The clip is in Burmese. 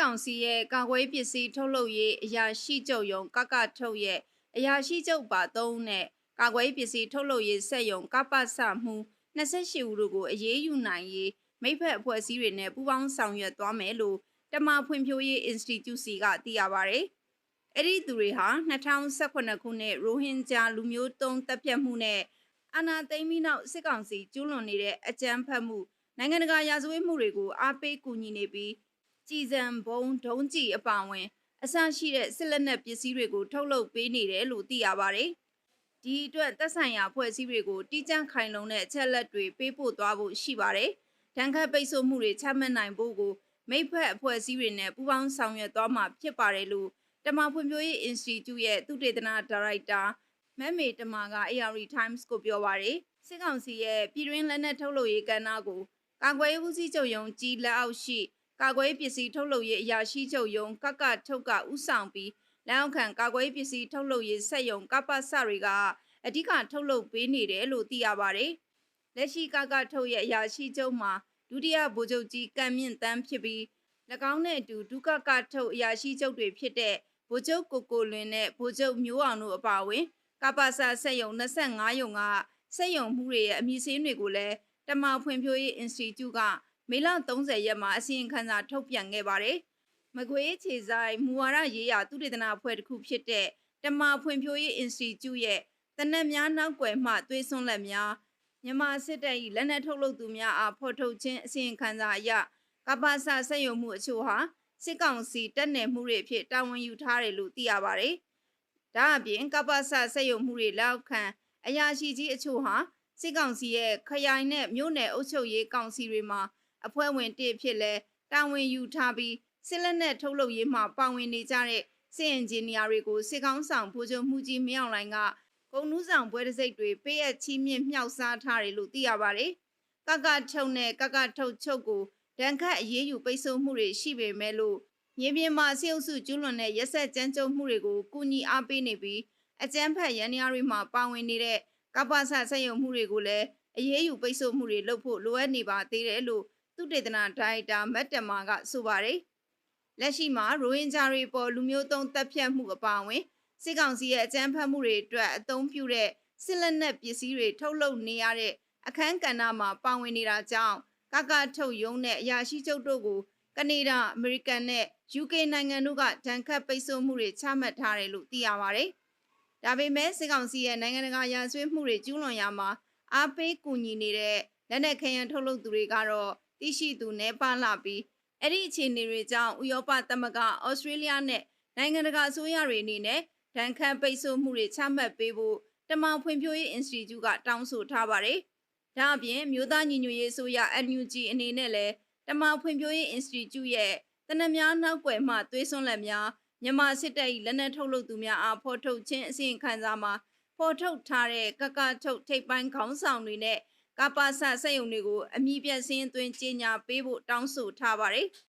ကောင်စီရဲ့ကာကွယ်ပစ္စည်းထုတ်လုပ်ရေးအရာရှိချုပ်ယုံကကထုတ်ရဲ့အရာရှိချုပ်ပါ3ဦးနဲ့ကာကွယ်ပစ္စည်းထုတ်လုပ်ရေးစက်ယုံကပစမှု28ဦးတို့ကိုအရေးယူနိုင်ရေးမိဖက်အဖွဲ့အစည်းတွေနဲ့ပူးပေါင်းဆောင်ရွက်သွားမယ်လို့တမဖွံ့ဖြိုးရေး Institute စီကသိရပါဗျ။အဲ့ဒီသူတွေဟာ2018ခုနှစ်ရိုဟင်ဂျာလူမျိုးတုံးတပ်ဖြတ်မှုနဲ့အာဏာသိမ်းပြီးနောက်စစ်ကောင်စီကျူးလွန်နေတဲ့အကြမ်းဖက်မှုနိုင်ငံတကာရာဇဝတ်မှုတွေကိုအားပေးကူညီနေပြီး ကြည်စံဘုံဒုံးကြီးအပါအဝင် အဆရှိတဲ့စစ်လက်နက်ပစ္စည်းတွေကို ထုတ်လုပ်ပေးနေတယ်လို့သိရပါတယ်။ဒီအတွက်သက်ဆိုင်ရာဖွဲ့စည်းတွေကိုတိကျခိုင်လုံတဲ့အချက်လက်တွေပေးပို့သွားဖို့ရှိပါတယ်။တန်ခတ်ပိတ်ဆို့မှုတွေချမှတ်နိုင်ဖို့ကိုမိဖက်အဖွဲ့အစည်းတွေနဲ့ပူးပေါင်းဆောင်ရွက်သွားမှာဖြစ်ပါတယ်လို့တမဖွံ့ဖြိုးရေး Institute ရဲ့သုတေသနဒါရိုက်တာမက်မေတမက AR Times ကိုပြောပါတယ်။စစ်ကောင်စီရဲ့ပြည်တွင်းလက်နက်ထုတ်လုပ်ရေးကဏ္ဍကိုကာကွယ်ရေးဦးစီးချုပ်ယုံကြီးလက်အောက်ရှိ ကာကွယ်ရေးပစ္စည်းထုတ်လုပ်ရေးအရာရှိချုပ်ယုံကကထုတ်ကဥဆောင်ပြီးလက်အောက်ခံကာကွယ်ရေးပစ္စည်းထုတ်လုပ်ရေးစက်ယုံကပစတွေကအဓိကထုတ်လုပ်ပေးနေတယ်လို့သိရပါတယ်။လက်ရှိကကထုတ်ရဲ့အရာရှိချုပ်မှာဒုတိယဗိုလ်ချုပ်ကြီးကံမြင့်တန်းဖြစ်ပြီး၎င်းနဲ့အတူဒုကကထုတ်အရာရှိချုပ်တွေဖြစ်တဲ့ဗိုလ်ချုပ်ကိုကိုလွင်နဲ့ဗိုလ်ချုပ်မျိုးအောင်တို့အပါအဝင်ကပစစက်ယုံ25ယုံကစက်ယုံမှုတွေရဲ့အမည်စင်းတွေကိုလည်းတမဖွံ့ဖြိုးရေး Institute က မေလ30ရက်မှာအစီရင်ခံစာထုတ်ပြန်ခဲ့ပါတယ်။မကွေးခြေဆိုင်မူဝါဒရေးရာသုတေသနအဖွဲ့တစ်ခုဖြစ်တဲ့တမဖွံ့ဖြိုးရေး Institute ရဲ့တနက်များနောက်ွယ်မှသွေးစွန်းလက်များမြန်မာစစ်တပ်၏လက်နက်ထုတ်လုပ်သူများအားဖော်ထုတ်ခြင်းအစီရင်ခံစာအရကပ္ပစစက်ရုံမှုအချို့ဟာစစ်ကောင်စီတပ်နယ်မှုတွေအဖြစ်တာဝန်ယူထားတယ်လို့သိရပါတယ်။ဒါအပြင်ကပ္ပစစက်ရုံမှုတွေလောက်ခံအရာရှိကြီးအချို့ဟာစစ်ကောင်စီရဲ့ခရိုင်နဲ့မြို့နယ်အုပ်ချုပ်ရေးကောင်စီတွေမှာ အဖွဲ့ဝင်တစ်ဖြစ်လဲတာဝန်ယူထားပြီးစစ်လက်နက်ထုတ်လုပ်ရေးမှာပါဝင်နေကြတဲ့စစ်အင်ဂျင်နီယာတွေကိုစစ်ကောင်းဆောင်ဗိုလ်ချုပ်မှုကြီးမင်းအောင်လှိုင်ကဂုံနူးဆောင်ပွဲတစ်စိတ်တွေပေးအပ်ချီးမြှင့်မြှောက်စားထားတယ်လို့သိရပါတယ်။ကကထုတ်နဲ့ကကထုတ်ချုပ်ကိုဒဏ်ခတ်အရေးယူပိတ်ဆို့မှုတွေရှိပေမဲ့လို့မြေပြင်မှာစစ်အုပ်စုကျူးလွန်တဲ့ရက်ဆက်ကြမ်းကြုတ်မှုတွေကိုကူညီအားပေးနေပြီးအကြမ်းဖက်ရန်ရာတွေမှာပါဝင်နေတဲ့ကပ္ပဆဆက်ယုံမှုတွေကိုလည်းအရေးယူပိတ်ဆို့မှုတွေလုပ်ဖို့လိုအပ်နေပါသေးတယ်လို့ သုတေသနဒါရိုက်တာမတ်တမာကဆိုပါတယ်။လက်ရှိမှာရိုဟင်ဂျာတွေပေါ်လူမျိုးတုံးတပ်ဖြတ်မှုအပါအဝင်စစ်ကောင်စီရဲ့အကြမ်းဖက်မှုတွေအတွက်အသုံးပြုတဲ့စစ်လက်နက်ပစ္စည်းတွေထုတ်လုပ်နေရတဲ့အခန်းကဏ္ဍမှာပါဝင်နေတာကြောင့်ကကထုတ်ယုံတဲ့အရာရှိချုပ်တို့ကိုကနေဒါအမေရိကန်နဲ့ UK နိုင်ငံတို့ကဒဏ်ခတ်ပိတ်ဆို့မှုတွေချမှတ်ထားတယ်လို့သိရပါတယ်။ဒါပေမဲ့စစ်ကောင်စီရဲ့နိုင်ငံတကာရာဇဝတ်မှုတွေကျူးလွန်ရမှာအားပေးကူညီနေတဲ့လက်နက်ခဲယံထုတ်လုပ်သူတွေကတော့ သိရှိသူနေပါလာပြီးအဲ့ဒီအခြေအနေတွေကြောင့်ဥရောပသမဂ္ဂဩစတြေးလျနဲ့နိုင်ငံတကာအစိုးရတွေအနေနဲ့ဒဏ်ခတ်ပိတ်ဆို့မှုတွေချမှတ်ပေးဖို့တမန်ဖွံ့ဖြိုးရေး Institute ကတောင်းဆိုထားပါတယ်။ဒါအပြင်မြို့သားညီညွတ်ရေးအစိုးရ NUG အနေနဲ့လည်းတမန်ဖွံ့ဖြိုးရေး Institute ရဲ့တနက်များနောက်ွယ်မှသွေးစွန်းလက်များမြန်မာစစ်တပ်၏လက်နက်ထုတ်လုပ်သူများအားဖော်ထုတ်ခြင်းအစီရင်ခံစာမှာဖော်ထုတ်ထားတဲ့ကကထုတ်ထိပ်ပိုင်းခေါင်းဆောင်တွေနဲ့ ကပ္ပစစက်ယုံတွေကိုအမိပြတ်စင်းသွင်းကြေညာပေးဖို့တောင်းဆိုထားပါတယ်။